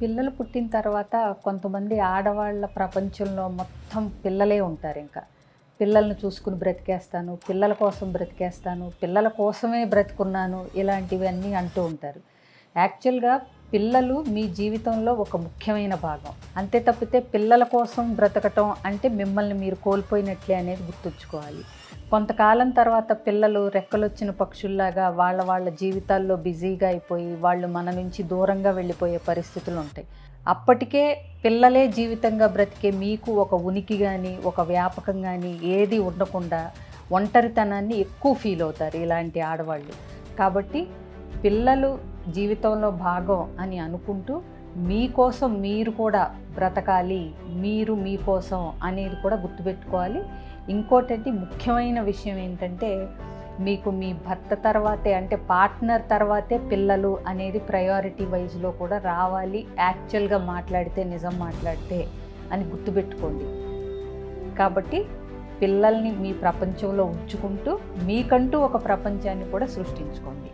పిల్లలు పుట్టిన తర్వాత కొంతమంది ఆడవాళ్ళ ప్రపంచంలో మొత్తం పిల్లలే ఉంటారు ఇంకా. పిల్లల్ని చూసుకుని బ్రతికేస్తాను పిల్లల కోసం బ్రతికేస్తాను పిల్లల కోసమే బ్రతుకున్నాను ఇలాంటివన్నీ అంటూ ఉంటారు. యాక్చువల్గా పిల్లలు మీ జీవితంలో ఒక ముఖ్యమైన భాగం. అంతే తప్పితే పిల్లల కోసం బ్రతకటం అంటే మిమ్మల్ని మీరు కోల్పోయినట్లే అనేది గుర్తుంచుకోవాలి. కొంతకాలం తర్వాత పిల్లలు రెక్కలొచ్చిన పక్షుల్లాగా వాళ్ళ వాళ్ళ జీవితాల్లో బిజీగా అయిపోయి వాళ్ళు మన నుంచి దూరంగా వెళ్ళిపోయే పరిస్థితులు ఉంటాయి. అప్పటికే పిల్లలే జీవితంగా బ్రతికే మీకు ఒక ఉనికి కానీ ఒక వ్యాపకం కానీ ఏది ఉండకుండా ఒంటరితనాన్ని ఎక్కువ ఫీల్ అవుతారు ఇలాంటి ఆడవాళ్ళు. కాబట్టి పిల్లలు జీవితంలో భాగం అని అనుకుంటూ మీకోసం మీరు కూడా బ్రతకాలి మీరు మీకోసం అనేది కూడా గుర్తుపెట్టుకోవాలి. ఇంకోటి ముఖ్యమైన విషయం ఏంటంటే మీకు మీ భర్త తర్వాతే అంటే పార్ట్నర్ తర్వాతే పిల్లలు అనేది ప్రయారిటీ వైజ్లో కూడా రావాలి యాక్చువల్గా మాట్లాడితే నిజం మాట్లాడితే అని గుర్తుపెట్టుకోండి. కాబట్టి పిల్లల్ని మీ ప్రపంచంలో ఉంచుకుంటూ మీకంటూ ఒక ప్రపంచాన్ని కూడా సృష్టించుకోండి.